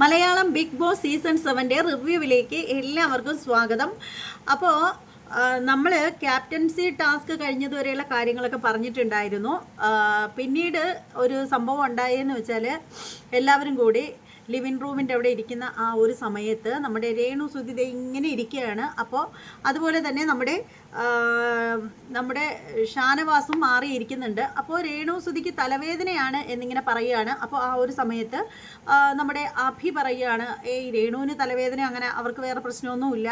Malayalam big boss season സെവന്റെ റിവ്യൂവിലേക്ക് എല്ലാവർക്കും സ്വാഗതം. അപ്പോൾ നമ്മൾ ക്യാപ്റ്റൻസി ടാസ്ക് കഴിഞ്ഞതുവരെയുള്ള കാര്യങ്ങളൊക്കെ പറഞ്ഞിട്ടുണ്ടായിരുന്നു. പിന്നീട് ഒരു സംഭവം ഉണ്ടായെന്ന് വെച്ചാൽ എല്ലാവരും കൂടി ലിവിങ് റൂമിന്റെ അവിടെ ഇരിക്കുന്ന ആ ഒരു സമയത്ത് നമ്മുടെ രേണു സുധിത ഇങ്ങനെ ഇരിക്കുകയാണ്. അപ്പോൾ അതുപോലെ തന്നെ നമ്മുടെ നമ്മുടെ ഷാനവാസും മാറിയിരിക്കുന്നുണ്ട് അപ്പോൾ രേണു സുധിക്ക് തലവേദനയാണ് എന്നിങ്ങനെ പറയുകയാണ്. അപ്പോൾ ആ ഒരു സമയത്ത് നമ്മുടെ അഭി പറയുകയാണ് ഏയ് രേണുവിന് തലവേദന അങ്ങനെ അവർക്ക് വേറെ പ്രശ്നമൊന്നുമില്ല.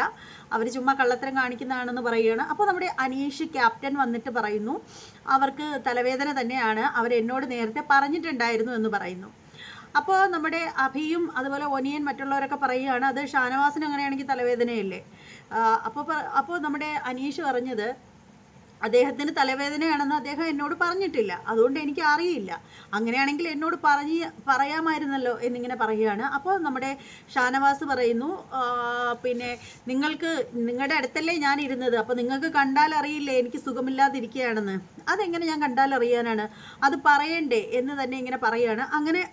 അവർ ചുമ്മാ കള്ളത്തരം കാണിക്കുന്നതാണെന്ന് പറയുകയാണ്. അപ്പോൾ നമ്മുടെ അനീഷ് ക്യാപ്റ്റൻ വന്നിട്ട് പറയുന്നു അവർക്ക് തലവേദന തന്നെയാണ്. അവരെന്നോട് നേരത്തെ പറഞ്ഞിട്ടുണ്ടായിരുന്നു എന്ന് പറയുന്നു. അപ്പോൾ നമ്മുടെ അഭിയും അതുപോലെ ഒനിയൻ മറ്റുള്ളവരൊക്കെ പറയുകയാണ് അത് ഷാനവാസിന് അങ്ങനെയാണെങ്കിൽ തലവേദനയല്ലേ? അപ്പോൾ അപ്പോൾ നമ്മുടെ അനീഷ് പറഞ്ഞത് അദ്ദേഹത്തിന് തലവേദനയാണെന്ന് അദ്ദേഹം എന്നോട് പറഞ്ഞിട്ടില്ല. അതുകൊണ്ട് എനിക്ക് അറിയില്ല. അങ്ങനെയാണെങ്കിൽ എന്നോട് പറഞ്ഞ് പറയാമായിരുന്നല്ലോ എന്നിങ്ങനെ പറയുകയാണ്. അപ്പോൾ നമ്മുടെ ഷാനവാസ് പറയുന്നു പിന്നെ നിങ്ങൾക്ക് നിങ്ങളുടെ അടുത്തല്ലേ ഞാൻ ഇരുന്നത്. അപ്പോൾ നിങ്ങൾക്ക് കണ്ടാൽ അറിയില്ലേ എനിക്ക് സുഖമില്ലാതിരിക്കുകയാണെന്ന്. അതെങ്ങനെ ഞാൻ കണ്ടാൽ അറിയാനാണ്? അത് പറയണ്ടേ? എന്ന് തന്നെ ഇങ്ങനെ പറയുകയാണ്. അങ്ങനെ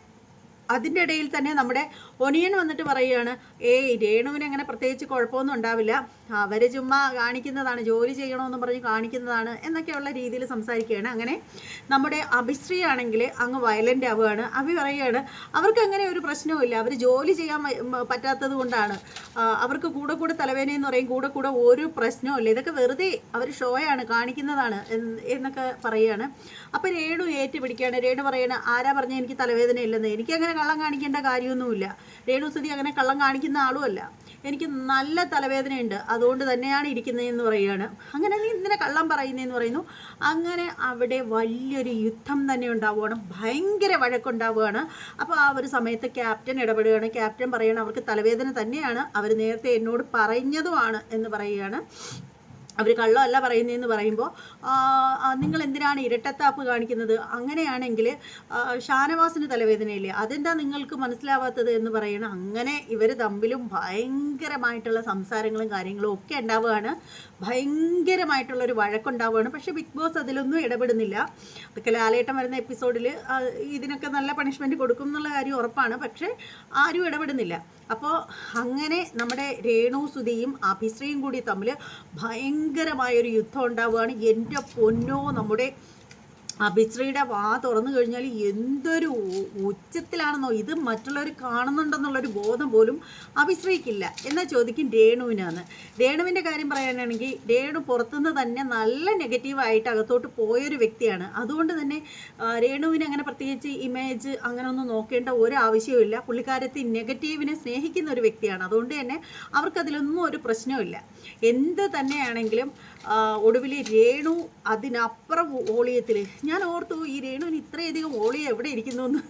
അതിന്റെ ഇടയിൽ തന്നെ നമ്മുടെ ഒനിയൻ വന്നിട്ട് പറയുകയാണ് ഏയ് രേണുവിന് അങ്ങനെ പ്രത്യേകിച്ച് കുഴപ്പമൊന്നും ഉണ്ടാവില്ല. അവർ ചുമ്മാ കാണിക്കുന്നതാണ് ജോലി ചെയ്യണമെന്ന് പറഞ്ഞ് കാണിക്കുന്നതാണ് എന്നൊക്കെയുള്ള രീതിയിൽ സംസാരിക്കുകയാണ്. അങ്ങനെ നമ്മുടെ അഭിശ്രീ ആണെങ്കിൽ അങ്ങ് വയലന്റ് ആവുകയാണ്. അഭി പറയുകയാണ് അവർക്ക് അങ്ങനെ ഒരു പ്രശ്നവുമില്ല. അവർ ജോലി ചെയ്യാൻ പറ്റാത്തത് കൊണ്ടാണ്. അവർക്ക് കൂടെ കൂടെ തലവേദനയെന്ന് പറയും കൂടെ കൂടെ ഒരു പ്രശ്നവുമില്ല ഇതൊക്കെ വെറുതെ അവർ ഷോയാണ് കാണിക്കുന്നതാണ് എന്നൊക്കെ പറയുകയാണ്. അപ്പോൾ രേണു ഏറ്റുപിടിക്കുകയാണ്. രേണു പറയണ ആരാ പറഞ്ഞാൽ എനിക്ക് തലവേദന ഇല്ലെന്ന്? എനിക്ക് അങ്ങനെ കള്ളം കാണിക്കേണ്ട കാര്യമൊന്നുമില്ല. രേണു സ്ഥിതി അങ്ങനെ കള്ളം കാണിക്കുന്ന ആളുമല്ല. എനിക്ക് നല്ല തലവേദനയുണ്ട്. അതുകൊണ്ട് തന്നെയാണ് ഇരിക്കുന്നതെന്ന് പറയുകയാണ്. അങ്ങനെ നീ ഇന്നലെ കള്ളം പറയുന്നതെന്ന് പറയുന്നു. അങ്ങനെ അവിടെ വലിയൊരു യുദ്ധം തന്നെ ഉണ്ടാവുകയാണ്. ഭയങ്കര വഴക്കുണ്ടാവുകയാണ്. അപ്പോൾ ആ ഒരു സമയത്ത് ക്യാപ്റ്റൻ ഇടപെടുകയാണ്. ക്യാപ്റ്റൻ പറയുകയാണ് അവർക്ക് തലവേദന തന്നെയാണ്. അവർ നേരത്തെ എന്നോട് പറഞ്ഞതുമാണ് എന്ന് പറയുകയാണ്. അവർ കള്ളമല്ല പറയുന്നതെന്ന് പറയുമ്പോൾ നിങ്ങൾ എന്തിനാണ് ഇരട്ടത്താപ്പ് കാണിക്കുന്നത്? അങ്ങനെയാണെങ്കിൽ ഷാനവാസിന് തലവേദനയില്ലേ? അതെന്താ നിങ്ങൾക്ക് മനസ്സിലാവാത്തത് എന്ന് പറയണം. അങ്ങനെ ഇവർ തമ്മിലും ഭയങ്കരമായിട്ടുള്ള സംസാരങ്ങളും കാര്യങ്ങളും ഒക്കെ ഉണ്ടാവുകയാണ്. ഭയങ്കരമായിട്ടുള്ളൊരു വഴക്കുണ്ടാവുകയാണ്. പക്ഷേ ബിഗ് ബോസ് അതിലൊന്നും ഇടപെടുന്നില്ല. അതൊക്കെ ലാലേട്ടം വരുന്ന എപ്പിസോഡിൽ ഇതിനൊക്കെ നല്ല പണിഷ്മെന്റ് കൊടുക്കും എന്നുള്ള കാര്യം ഉറപ്പാണ്. പക്ഷേ ആരും ഇടപെടുന്നില്ല. അപ്പോൾ അങ്ങനെ നമ്മുടെ രേണു സുധിയും അഭിശ്രയും കൂടി തമ്മിൽ ഭയങ്കരമായൊരു യുദ്ധം ഉണ്ടാവുകയാണ്. എന്റെ പൊന്നോ നമ്മുടെ അഭിശ്രീയുടെ വാ തുറന്നു കഴിഞ്ഞാൽ എന്തൊരു ഉച്ചത്തിലാണെന്നോ ഇത് മറ്റുള്ളവർ കാണുന്നുണ്ടെന്നുള്ളൊരു ബോധം പോലും അഭിശ്രയിക്കില്ല എന്നാൽ ചോദിക്കും രേണുവിനാണ് രേണുവിന്റെ കാര്യം പറയാനാണെങ്കിൽ രേണു പുറത്തുനിന്ന് തന്നെ നല്ല നെഗറ്റീവായിട്ട് അകത്തോട്ട് പോയൊരു വ്യക്തിയാണ്. അതുകൊണ്ട് തന്നെ രേണുവിന് അങ്ങനെ പ്രത്യേകിച്ച് ഇമേജ് അങ്ങനെ ഒന്നും നോക്കേണ്ട ഒരു ആവശ്യവുമില്ല പുള്ളിക്കാരത്തി നെഗറ്റീവിനെ സ്നേഹിക്കുന്ന ഒരു വ്യക്തിയാണ്. അതുകൊണ്ട് തന്നെ അവർക്കതിലൊന്നും ഒരു പ്രശ്നവുമില്ല. എന്ത് തന്നെയാണെങ്കിലും ഒടുവിൽ രേണു അതിനപ്പുറം ഓളിയത്തിൽ ഞാൻ ഓർത്തു ഈ രേണുവിന് ഇത്രയധികം ഓളി എവിടെ ഇരിക്കുന്നു എന്ന്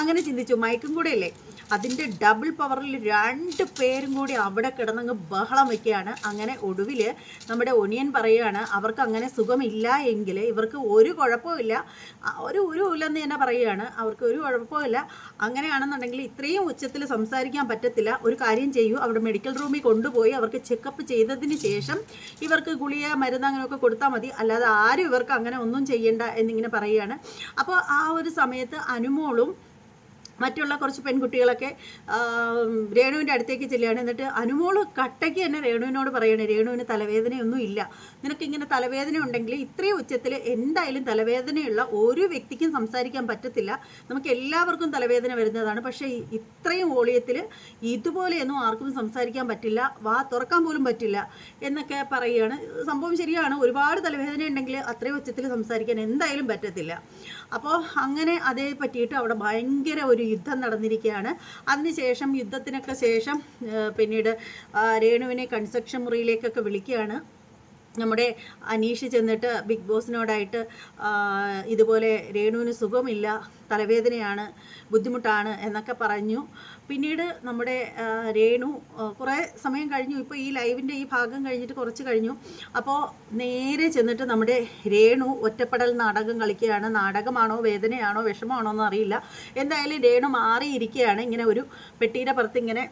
അങ്ങനെ ചിന്തിച്ചു. മയക്കും കൂടെ അല്ലേ അതിന്റെ ഡബിൾ പവറിൽ രണ്ട് പേരും കൂടി അവിടെ കിടന്നങ്ങ് ബഹളം വയ്ക്കുകയാണ് അങ്ങനെ ഒടുവിൽ നമ്മുടെ ഒനിയൻ പറയുകയാണ് അവർക്ക് അങ്ങനെ സുഖമില്ല എങ്കിൽ ഇവർക്ക് ഒരു കുഴപ്പമില്ല ഒരു ഇല്ലെന്ന് തന്നെ പറയുകയാണ്. അവർക്ക് ഒരു കുഴപ്പമില്ല അങ്ങനെയാണെന്നുണ്ടെങ്കിൽ ഇത്രയും ഉച്ചത്തിൽ സംസാരിക്കാൻ പറ്റത്തില്ല. ഒരു കാര്യം ചെയ്യൂ. അവിടെ മെഡിക്കൽ റൂമിൽ കൊണ്ടുപോയി അവർക്ക് ചെക്കപ്പ് ചെയ്തതിന് ശേഷം ഇവർക്ക് ഗുളിക മരുന്ന് അങ്ങനെയൊക്കെ കൊടുത്താൽ മതി. അല്ലാതെ ആരും ഇവർക്ക് അങ്ങനെ ഒന്നും ചെയ്യണ്ട എന്നിങ്ങനെ പറയുകയാണ്. അപ്പോൾ ആ ഒരു സമയത്ത് അനുമോളും മറ്റുള്ള കുറച്ച് പെൺകുട്ടികളൊക്കെ രേണുവിന്റെ അടുത്തേക്ക് ചെല്ലുകയാണ്. എന്നിട്ട് അനുമോൾ കട്ടയ്ക്ക് തന്നെ രേണുവിനോട് പറയണേ രേണുവിന് തലവേദനയൊന്നും ഇല്ല. നിനക്ക് ഇങ്ങനെ തലവേദന ഉണ്ടെങ്കിൽ ഇത്രയും ഉച്ചത്തിൽ എന്തായാലും തലവേദനയുള്ള ഒരു വ്യക്തിക്കും സംസാരിക്കാൻ പറ്റത്തില്ല. നമുക്ക് എല്ലാവർക്കും തലവേദന വരുന്നതാണ്. പക്ഷേ ഇത്രയും വോളിയത്തിൽ ഇതുപോലെയൊന്നും ആർക്കും സംസാരിക്കാൻ പറ്റില്ല. വാ തുറക്കാൻ പോലും പറ്റില്ല. എന്നൊക്കെ പറയുകയാണ്. സംഭവം ശരിയാണ്. ഒരുപാട് തലവേദന ഉണ്ടെങ്കിൽ അത്രയും ഉച്ചത്തിൽ സംസാരിക്കാൻ എന്തായാലും പറ്റത്തില്ല. അപ്പോൾ അങ്ങനെ അതേ പറ്റിയിട്ട് അവിടെ ഭയങ്കര ഒരു യുദ്ധം നടന്നിരിക്കുകയാണ്. അതിനുശേഷം യുദ്ധത്തിനൊക്കെ ശേഷം പിന്നീട് രേണുവിനെ കൺസ്ട്രക്ഷൻ മുറിയിലേക്കൊക്കെ വിളിക്കുകയാണ്. നമ്മുടെ അനീഷ് ചെന്നിട്ട് ബിഗ് ബോസിനോടായിട്ട് ഇതുപോലെ രേണുവിന് സുഖമില്ല തലവേദനയാണ് ബുദ്ധിമുട്ടാണ് എന്നൊക്കെ പറഞ്ഞു. പിന്നീട് നമ്മുടെ രേണു കുറേ സമയം കഴിഞ്ഞു. ഇപ്പോൾ ഈ ലൈവിന്റെ ഈ ഭാഗം കഴിഞ്ഞിട്ട് കുറച്ച് കഴിഞ്ഞു. അപ്പോൾ നേരെ ചെന്നിട്ട് നമ്മുടെ രേണു ഒറ്റപ്പെടൽ നാടകം കളിക്കുകയാണ്. നാടകമാണോ വേദനയാണോ വിഷമമാണോ എന്നറിയില്ല. എന്തായാലും രേണു മാറിയിരിക്കുകയാണ്. ഇങ്ങനെ ഒരു പെട്ടിയുടെ പുറത്ത് ഇങ്ങനെ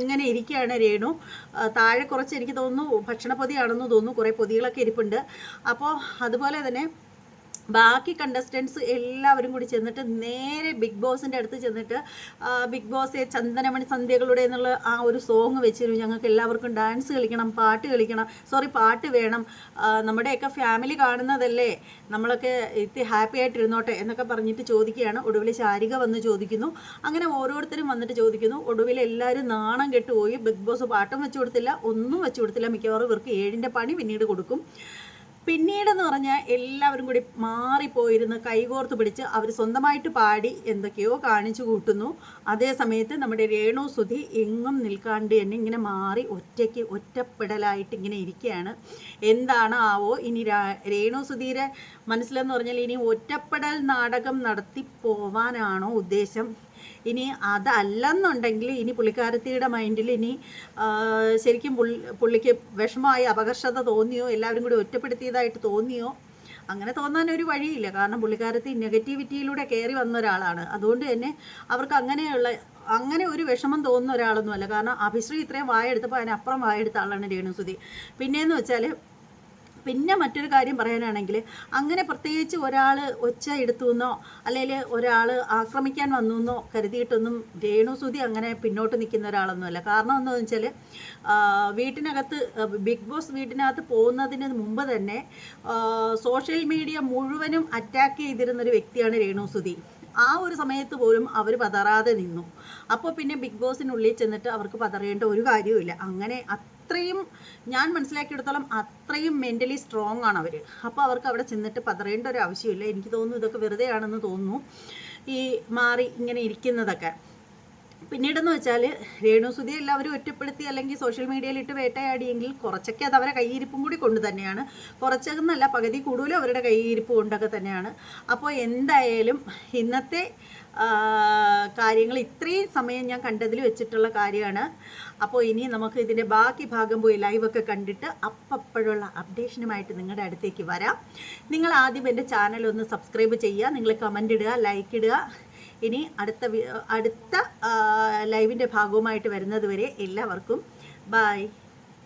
ഇങ്ങനെ ഇരിക്കുകയാണ് രേണു. താഴെ കുറച്ച് എനിക്ക് തോന്നുന്നു ഭക്ഷണപ്പൊതിയാണെന്ന് തോന്നുന്നു. കുറേ പൊതികളൊക്കെ ഇരിപ്പുണ്ട്. അപ്പോൾ അതുപോലെ തന്നെ ബാക്കി കണ്ടസ്റ്റൻസ് എല്ലാവരും കൂടി ചെന്നിട്ട് നേരെ ബിഗ് ബോസിന്റെ അടുത്ത് ചെന്നിട്ട് ബിഗ് ബോസെ ചന്ദനമണി സന്ധ്യകളുടെ എന്നുള്ള ആ ഒരു സോങ് വെച്ചിരുന്നു. ഞങ്ങൾക്ക് എല്ലാവർക്കും ഡാൻസ് കളിക്കണം പാട്ട് കളിക്കണം. സോറി പാട്ട് വേണം. നമ്മുടെയൊക്കെ ഫാമിലി കാണുന്നതല്ലേ? നമ്മളൊക്കെ ഇത്തി ഹാപ്പി ആയിട്ടിരുന്നോട്ടെ എന്നൊക്കെ പറഞ്ഞിട്ട് ചോദിക്കുകയാണ്. ഒടുവിൽ ശാരിക വന്ന് ചോദിക്കുന്നു. അങ്ങനെ ഓരോരുത്തരും വന്നിട്ട് ചോദിക്കുന്നു. ഒടുവിൽ എല്ലാവരും നാണം കെട്ടുപോയി. ബിഗ് ബോസ് പാട്ടും വെച്ചു കൊടുത്തില്ല ഒന്നും വെച്ചു കൊടുത്തില്ല. മിക്കവാറും ഇവർക്ക് ഏഴിന്റെ പണി പിന്നീട് കൊടുക്കും. പിന്നീടെന്ന് പറഞ്ഞാൽ എല്ലാവരും കൂടി മാറിപ്പോയിരുന്ന് കൈകോർത്ത് പിടിച്ച് അവർ സ്വന്തമായിട്ട് പാടി എന്തൊക്കെയോ കാണിച്ചു കൂട്ടുന്നു. അതേ സമയത്ത് നമ്മുടെ രേണു സുധി എങ്ങും നിൽക്കാണ്ട് തന്നെ ഇങ്ങനെ മാറി ഒറ്റയ്ക്ക് ഒറ്റപ്പെടലായിട്ട് ഇങ്ങനെ ഇരിക്കുകയാണ്. എന്താണ് ആവോ ഇനി രേണു സുധീരെ മനസ്സിലെന്ന് പറഞ്ഞാൽ ഇനി ഒറ്റപ്പെടൽ നാടകം നടത്തി പോവാനാണോ ഉദ്ദേശം? ഇനി അതല്ലെന്നുണ്ടെങ്കിൽ ഇനി പുള്ളിക്കാരത്തിയുടെ മൈൻഡിൽ ഇനി ശരിക്കും പുള്ളിക്ക് വിഷമമായി അപകർഷത തോന്നിയോ എല്ലാവരും കൂടി ഒറ്റപ്പെടുത്തിയതായിട്ട് തോന്നിയോ അങ്ങനെ തോന്നാൻ ഒരു വഴിയില്ല. കാരണം പുള്ളിക്കാരത്തി നെഗറ്റിവിറ്റിയിലൂടെ കയറി വന്ന ഒരാളാണ്. അതുകൊണ്ട് തന്നെ അവർക്ക് അങ്ങനെയുള്ള അങ്ങനെ ഒരു വിഷമം തോന്നുന്ന ഒരാളൊന്നുമല്ല. കാരണം അഭിശ്രീ ഇത്രയും വായെടുത്തപ്പോൾ അതിനപ്പുറം വായെടുത്ത ആളാണ് രേണുസുതി. പിന്നെയെന്ന് വെച്ചാൽ പിന്നെ മറ്റൊരു കാര്യം പറയാനാണെങ്കിൽ അങ്ങനെ പ്രത്യേകിച്ച് ഒരാൾ ഒച്ച എടുത്തു എന്നോ അല്ലെങ്കിൽ ഒരാൾ ആക്രമിക്കാൻ വന്നു എന്നോ കരുതിയിട്ടൊന്നും രേണുസുതി അങ്ങനെ പിന്നോട്ട് നിൽക്കുന്ന ഒരാളൊന്നുമല്ല. കാരണം എന്താണെന്ന് വെച്ചാൽ വീട്ടിനകത്ത് ബിഗ് ബോസ് വീട്ടിനകത്ത് പോകുന്നതിന് മുമ്പ് തന്നെ സോഷ്യൽ മീഡിയ മുഴുവനും അറ്റാക്ക് ചെയ്തിരുന്നൊരു വ്യക്തിയാണ് രേണുസുതി ആ ഒരു സമയത്ത് പോലും അവർ പതറാതെ നിന്നു. അപ്പോൾ പിന്നെ ബിഗ് ബോസിനുള്ളിൽ ചെന്നിട്ട് അവർക്ക് പതറേണ്ട ഒരു കാര്യവുമില്ല. അങ്ങനെ അത്രയും ഞാൻ മനസ്സിലാക്കിയെടുത്തോളം അത്രയും മെന്റലി സ്ട്രോങ് ആണ് അവർ അപ്പോൾ അവർക്ക് അവിടെ ചെന്നിട്ട് പതറേണ്ട ഒരു ആവശ്യമില്ല. എനിക്ക് തോന്നുന്നു ഇതൊക്കെ വെറുതെയാണെന്ന് തോന്നുന്നു. ഈ മാറി ഇങ്ങനെ ഇരിക്കുന്നതൊക്കെ. പിന്നീടെന്ന് വെച്ചാൽ രേണുസുതി എല്ലാവരും ഒറ്റപ്പെടുത്തി അല്ലെങ്കിൽ സോഷ്യൽ മീഡിയയിൽ ഇട്ട് വേട്ടയാടിയെങ്കിൽ കുറച്ചൊക്കെ അത് അവരെ കൈയിരിപ്പും കൂടി കൊണ്ട് തന്നെയാണ്. കുറച്ചെന്നല്ല പകുതി കൂടുതലും അവരുടെ കൈയിരിപ്പ് കൊണ്ടൊക്കെ തന്നെയാണ്. അപ്പോൾ എന്തായാലും ഇന്നത്തെ കാര്യങ്ങൾ ഇത്രയും സമയം ഞാൻ കണ്ടതിൽ വെച്ചിട്ടുള്ള കാര്യമാണ്. അപ്പോൾ ഇനി നമുക്ക് ഇതിന്റെ ബാക്കി ഭാഗം പോയി ലൈവൊക്കെ കണ്ടിട്ട് അപ്പപ്പോഴുള്ള അപ്ഡേഷനുമായിട്ട് നിങ്ങളുടെ അടുത്തേക്ക് വരാം. നിങ്ങൾ ആദ്യം എന്റെ ചാനൽ ഒന്ന് സബ്സ്ക്രൈബ് ചെയ്യുക നിങ്ങൾ കമന്റ് ഇടുക ലൈക്ക് ഇടുക ഇനി അടുത്ത അടുത്ത ലൈവിന്റെ ഭാഗവുമായിട്ട് വരുന്നത് വരെ എല്ലാവർക്കും ബായ്